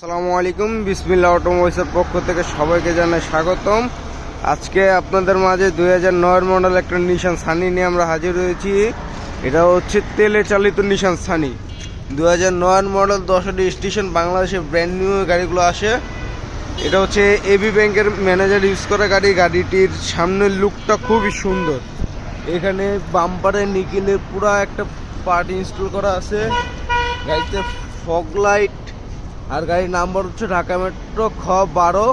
আসসালামু আলাইকুম বিসমিল্লা অটোমোবাইলসের পক্ষ থেকে সবাইকে জানাই স্বাগতম। আজকে আপনাদের মাঝে দুই হাজার নয়ের মডেল একটা নিশান সানি নিয়ে আমরা হাজির হয়েছি। এটা হচ্ছে তেলে চালিত নিশান সানি দু হাজার নয়ের মডেল দশটি স্টেশন, বাংলাদেশে ব্র্যান্ড নিউ গাড়িগুলো আসে। এটা হচ্ছে এবি ব্যাংকের ম্যানেজার ইউজ করা গাড়ি। গাড়িটির সামনের লুকটা খুবই সুন্দর। এখানে বাম্পারে নিকেলে পুরো একটা পার্ট ইনস্টল করা আছে। গাড়িতে ফগ লাইট আর গাড়ির নাম্বার হচ্ছে ঢাকা মেট্রো খ বারো।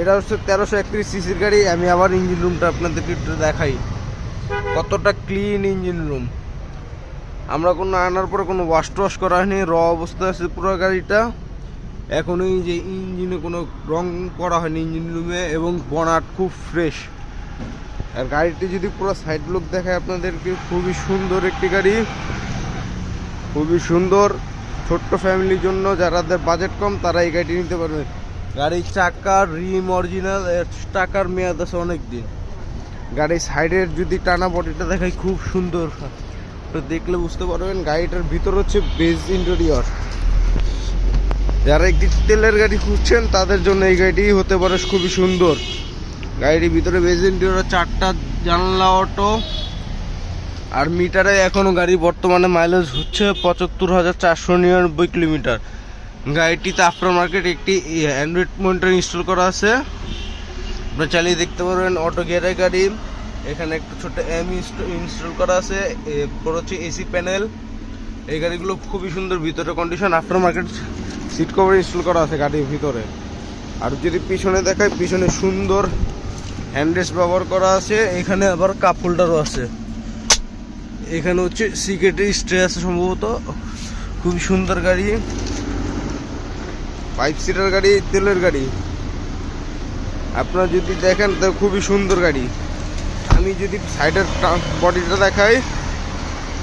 এটা হচ্ছে তেরোশো একত্রিশ সিসির গাড়ি। আমি আবার ইঞ্জিন রুমটা আপনাদেরকে একটু দেখাই। কতটা ক্লিন ইঞ্জিন রুম। আমরা কোনো আনার পরে কোনো ওয়াশ টওয়াশ করা হয়নি। র অবস্থায় আছে পুরো গাড়িটা। এখন এই যে ইঞ্জিনে কোনো রং করা হয়নি ইঞ্জিন রুমে এবং বনাট খুব ফ্রেশ আর গাড়িটি যদি পুরো সাইড লুক দেখায় আপনাদেরকে, খুবই সুন্দর একটি গাড়ি। খুবই সুন্দর। ছোট্ট ফ্যামিলির জন্য যারাদের বাজেট কম, তারা এই গাড়িটি নিতে পারবে। গাড়ির চাকার রিম অরিজিনাল টাকার মেয়াদ আছে অনেক দিন। গাড়ির সাইডের যদি টানা বডিটা দেখাই, খুব সুন্দর। দেখলে বুঝতে পারবেন, গাড়িটার ভিতর হচ্ছে বেজ ইন্টেরিয়র যারা একটি তেলের গাড়ি খুঁজছেন, তাদের জন্য এই গাড়িটি হতে পারে খুবই সুন্দর। গাড়িটির ভিতরে বেজ ইন্টেরিয়র চারটা জানলা, অটো। আর মিটারে এখনও গাড়ি বর্তমানে মাইলেজ হচ্ছে পঁচাত্তর হাজার চারশো নিরানব্বই কিলোমিটার। গাড়িটিতে আফটার মার্কেট একটি অ্যান্ড্রয়েড মনিটর ইনস্টল করা আছে। আপনারা চালিয়ে দেখতে পারবেন অটো গিয়ারের গাড়ি। এখানে একটা ছোট এম ইনস্টল করা আছে। এরপর হচ্ছে এসি প্যানেল এই গাড়িগুলো খুবই সুন্দর, ভিতরে condition after market seat cover install করা আছে গাড়ির ভিতরে। আর যদি পিছনে দেখায় পিছনে সুন্দর হ্যান্ডরেস্ট ব্যবহার করা আছে। এখানে আবার কাপ হোল্ডারও আছে। এখানে হচ্ছে সিক্রেটারি স্ট্রে আছে সম্ভবত। খুবই সুন্দর গাড়ি। ফাইভ সিটার গাড়ি, তেলের গাড়ি। আপনারা যদি দেখেন, তো খুবই সুন্দর গাড়ি। আমি যদি সাইডের বডিটা দেখাই,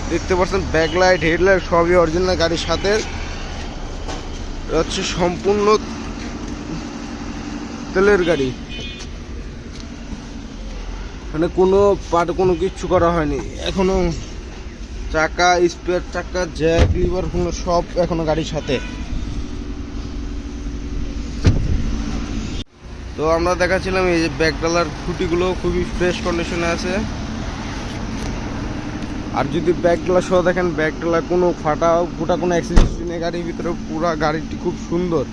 দেখতে পাচ্ছেন ব্যাকলাইট হেডলাইট সবই অরিজিনাল গাড়ির সাথে। হচ্ছে সম্পূর্ণ তেলের গাড়ি। মানে কোনো পার্ট কোনো কিচ্ছু করা হয়নি। এখনও চাকা, স্পেয়ার চাকা, জ্যাক, লিভার কোনো সব এখনও গাড়ির সাথে। তো আমরা দেখাচ্ছিলাম এই যে ব্যাকডালার খুঁটিগুলো, খুবই ফ্রেশ কন্ডিশনে আছে। আর যদি ব্যাকডালা সহ দেখেন ব্যাকডালা কোনো ফাটা, ফুটা কোনো অ্যাক্সিডেন্ট নেই গাড়ির ভিতরে পুরো গাড়িটি খুব সুন্দর।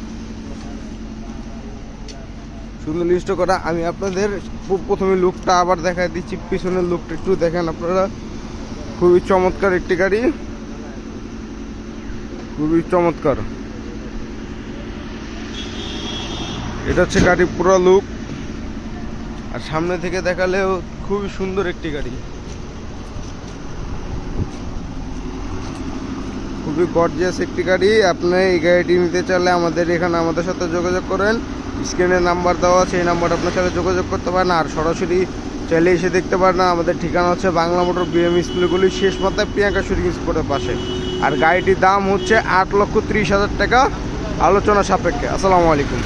সুন্দর লিস্ট করা। আমি আপনাদের প্রথমে লুকটা আবার দেখাই দিচ্ছি, পিছনের লুকটা একটু দেখেন আপনারা। খুবই চমৎকার একটি গাড়ি। খুবই চমৎকার। এটা হচ্ছে গাড়ির পুরো লুক আর সামনে থেকে দেখালেও খুবই সুন্দর একটি গাড়ি। খুবই গর্জিয়াস একটি গাড়ি। আপনি এই গাড়িটি নিতে চাইলে আমাদের এখানে আমাদের সাথে যোগাযোগ করেন। স্ক্রিনে নাম্বার দেওয়া আছে, এই নাম্বার আপনার সাথে যোগাযোগ করতে পারেন। আর সরাসরি চাইলে এসে দেখতে পারেন, আমাদের ঠিকানা হচ্ছে বাংলা মোটর বিএম স্কুলগুলি শেষ মাথায় প্রিয়াঙ্কা শুটিং স্পোর্টের পাশে। আর গাড়িটির দাম হচ্ছে আট লক্ষ ত্রিশ হাজার টাকা। আলোচনা সাপেক্ষে। আসসালামু আলাইকুম।